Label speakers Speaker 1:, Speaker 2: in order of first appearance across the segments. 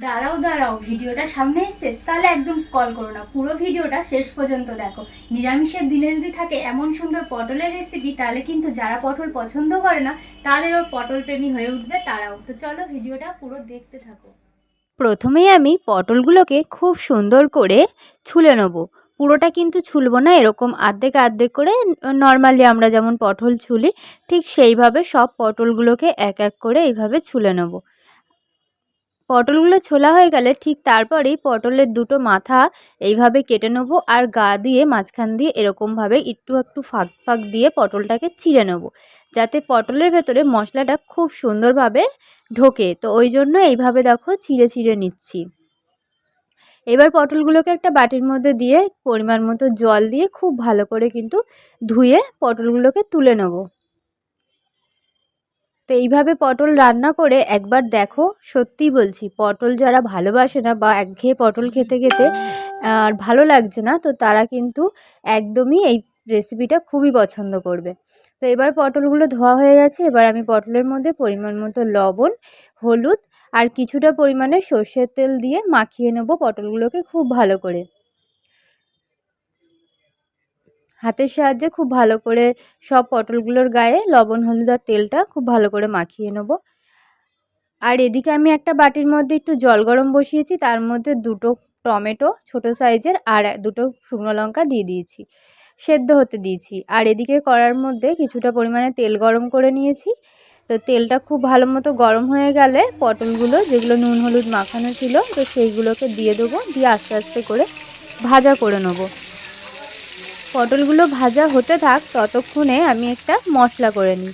Speaker 1: দাঁড়াও দাঁড়াও, ভিডিওটা সামনে এসছে, তাহলে একদম স্কল করো না, পুরো ভিডিওটা শেষ পর্যন্ত দেখো। নিরামিষের দিনে যদি থাকে এমন সুন্দর পটলের রেসিপি তাহলে কিন্তু যারা পটল পছন্দ করে না, তাদের ওর পটল প্রেমী হয়ে উঠবে তারাও। তো চলো ভিডিওটা পুরো দেখতে থাকো।
Speaker 2: প্রথমেই আমি পটলগুলোকে খুব সুন্দর করে ছুলে নেব। পুরোটা কিন্তু ছুলবো না, এরকম আর্ধেক আর্ধেক করে নর্মালি আমরা যেমন পটল ছুলি, ঠিক সেইভাবে সব পটলগুলোকে এক এক করে এইভাবে ছুলে নেব। পটলগুলো ছোলা হয়ে গেলে ঠিক তারপরেই পটলের দুটো মাথা এইভাবে কেটে নেব আর গা দিয়ে মাঝখান দিয়ে এরকমভাবে একটু একটু ফাঁক ফাঁক দিয়ে পটলটাকে চিড়ে নেব যাতে পটলের ভেতরে মশলাটা খুব সুন্দরভাবে ঢোকে। তো ওই জন্য এইভাবে দেখো ছিঁড়ে ছিঁড়ে নিচ্ছি। এবার পটলগুলোকে একটা বাটির মধ্যে দিয়ে পরিমাণ মতো জল দিয়ে খুব ভালো করে কিন্তু ধুয়ে পটলগুলোকে তুলে নেব। তো এইভাবে পটল রান্না করে একবার দেখো, সত্যিই বলছি, পটল যারা ভালোবাসে না বা একঘেয়ে পটল খেতে খেতে, আর ভালো লাগছে না, তো তারা কিন্তু একদমই এই রেসিপিটা খুবই পছন্দ করবে। তো এবার পটলগুলো ধোয়া হয়ে গেছে, এবার আমি পটলের মধ্যে পরিমাণ মতো লবণ, হলুদ আর কিছুটা পরিমাণে সর্ষের তেল দিয়ে মাখিয়ে নেব পটলগুলোকে খুব ভালো করে। হাতের সাহায্যে খুব ভালো করে সব পটলগুলোর গায়ে লবণ, হলুদ আর তেলটা খুব ভালো করে মাখিয়ে নেব। আর এদিকে আমি একটা বাটির মধ্যে একটু জল গরম বসিয়েছি, তার মধ্যে দুটো টমেটো ছোট সাইজের আর দুটো শুকনো লঙ্কা দিয়ে দিয়েছি, সেদ্ধ হতে দিয়েছি। আর এদিকে করার মধ্যে কিছুটা পরিমাণে তেল গরম করে নিয়েছি। তো তেলটা খুব ভালো মতো গরম হয়ে গেলে পটলগুলো যেগুলো নুন, হলুদ মাখানো ছিল, তো সেইগুলোকে দিয়ে দেবো, দিয়ে আস্তে আস্তে করে ভাজা করে নেব। পটলগুলো ভাজা হতে থাক, ততক্ষণে আমি একটা মশলা করে নিই।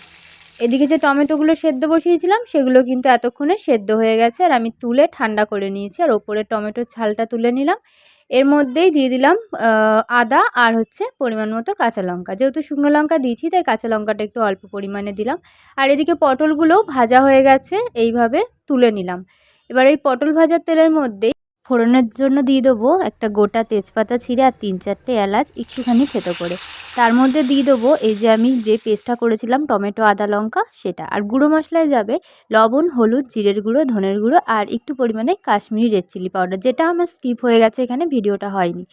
Speaker 2: এদিকে যে টমেটোগুলো সেদ্ধ বসিয়েছিলাম, সেগুলো কিন্তু এতক্ষণে সেদ্ধ হয়ে গেছে আর আমি তুলে ঠান্ডা করে নিয়েছি। আর ওপরে টমেটোর ছালটা তুলে নিলাম। এর মধ্যেই দিয়ে দিলাম আদা আর হচ্ছে পরিমাণ মতো কাঁচা লঙ্কা। যেহেতু শুকনো লঙ্কা দিয়েছি, তাই কাঁচা লঙ্কাটা একটু অল্প পরিমাণে দিলাম। আর এদিকে পটলগুলো ভাজা হয়ে গেছে, এইভাবে তুলে নিলাম। এবার এই পটল ভাজার তেলের মধ্যেই ফোড়নের জন্য দিয়ে দেবো একটা গোটা তেজপাতা, ছিঁড়ে আর তিন চারটে এলাচ একটুখানি থেতো করে। তার মধ্যে দিয়ে দেবো এই যে আমি যে পেস্টটা করেছিলাম, টমেটো, আদা, লঙ্কা, সেটা। আর গুঁড়ো মশলায় যাবে লবণ, হলুদ, জিরের গুঁড়ো, ধনের গুঁড়ো আর একটু পরিমাণে কাশ্মীরি রেড চিলি পাউডার, যেটা আমার স্কিপ হয়ে গেছে এখানে, ভিডিওটা হয়নি।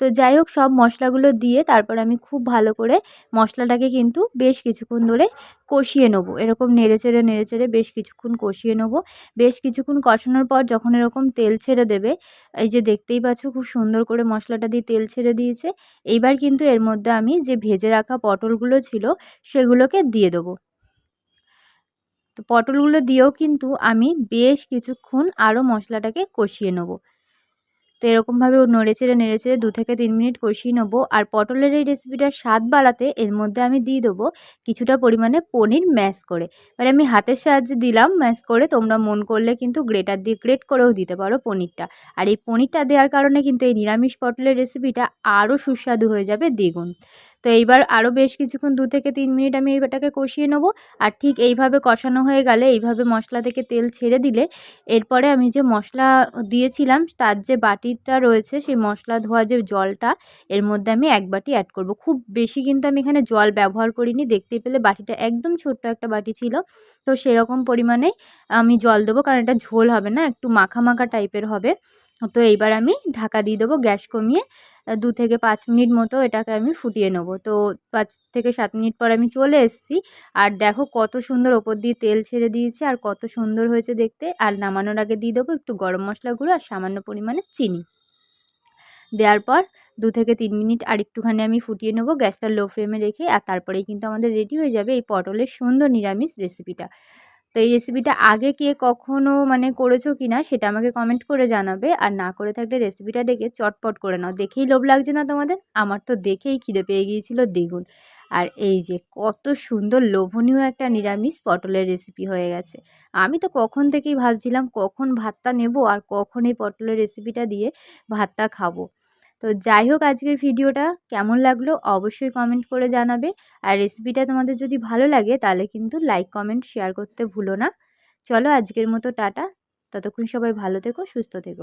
Speaker 2: তো যাই হোক, সব মশলাগুলো দিয়ে তারপর আমি খুব ভালো করে মশলাটাকে কিন্তু বেশ কিছুক্ষণ ধরে কষিয়ে নেব। এরকম নেড়ে চেড়ে নেড়ে চেড়ে বেশ কিছুক্ষণ কষিয়ে নেব। বেশ কিছুক্ষণ কষানোর পর যখন এরকম তেল ছেড়ে দেবে, এই যে দেখতেই পাচ্ছ খুব সুন্দর করে মশলাটা দিয়ে তেল ছেড়ে দিয়েছে, এইবার কিন্তু এর মধ্যে আমি যে ভেজে রাখা পটলগুলো ছিল, সেগুলোকে দিয়ে দেবো। তো পটলগুলো দিয়েও কিন্তু আমি বেশ কিছুক্ষণ আরও মশলাটাকে কষিয়ে নেব। তো এরকমভাবে নেড়ে চেড়ে নেড়ে চেড়ে দু থেকে তিন মিনিট কষিয়ে নেব। আর পটলের এই রেসিপিটার স্বাদ বাড়াতে এর মধ্যে আমি দিয়ে দেবো কিছুটা পরিমাণে পনির ম্যাশ করে। মানে আমি হাতের সাহায্যে দিলাম ম্যাশ করে, তোমরা মন করলে কিন্তু গ্রেটার দিয়ে গ্রেট করেও দিতে পারো পনিরটা। আর এই পনিরটা দেওয়ার কারণে কিন্তু এই নিরামিষ পটলের রেসিপিটা আরও সুস্বাদু হয়ে যাবে দ্বিগুণ। তো এইবার আরও বেশ কিছুক্ষণ দু থেকে তিন মিনিট আমি এইটাকে কষিয়ে নেব। আর ঠিক এইভাবে কষানো হয়ে গেলে এইভাবে মশলা থেকে তেল ছেড়ে দিলে এরপরে আমি যে মশলা দিয়েছিলাম, তার যে বাটিটা রয়েছে, সেই মশলা ধোয়া যে জলটা, এর মধ্যে আমি এক বাটি অ্যাড করব। খুব বেশি কিন্তু আমি এখানে জল ব্যবহার করিনি। দেখতে পেলে বাটিটা একদম ছোট্ট একটা বাটি ছিল। তো সেরকম পরিমাণে আমি জল দেবো, কারণ এটা ঝোল হবে না, একটু মাখা মাখা টাইপের হবে। তো এইবার আমি ঢাকা দিয়ে দেবো গ্যাস কমিয়ে দু থেকে পাঁচ মিনিট মতো এটাকে আমি ফুটিয়ে নেব। তো পাঁচ থেকে সাত মিনিট পর আমি চলে এসেছি। আর দেখো কত সুন্দর ওপর দিয়ে তেল ছেড়ে দিয়েছে আর কত সুন্দর হয়েছে দেখতে। আর নামানোর আগে দিয়ে দেবো একটু গরম মশলা গুঁড়ো আর সামান্য পরিমাণে চিনি। দেওয়ার পর দু থেকে তিন মিনিট আর একটুখানি আমি ফুটিয়ে নেব গ্যাসটা লো ফ্লেমে রেখে। আর তারপরেই কিন্তু আমাদের রেডি হয়ে যাবে এই পটলের সুন্দর নিরামিষ রেসিপিটা। এই রেসিপিটা আগে কে কখনও মানে করেছ কি না সেটা আমাকে কমেন্ট করে জানাবে। আর না করে থাকলে রেসিপিটা দেখে চটপট করে নাও। দেখেই লোভ লাগছে না তোমাদের? আমার তো দেখেই খিদে পেয়ে গিয়েছিল, দ্বিগুণ। আর এই যে কত সুন্দর লোভনীয় একটা নিরামিষ পটলের রেসিপি হয়ে গেছে। আমি তো কখন থেকেই ভাবছিলাম কখন ভাতটা নেব আর কখন এই পটলের রেসিপিটা দিয়ে ভাতটা খাব। তো যাই হোক আজকের ভিডিওটা কেমন লাগল অবশ্যই কমেন্ট করে জানাবে। আর রেসিপিটা তোমাদের যদি ভালো লাগে তাহলে কিন্তু লাইক কমেন্ট শেয়ার করতে ভুলো না। চলো আজকের মতো টাটা। ততক্ষণ সবাই ভালো থেকো, সুস্থ থেকো।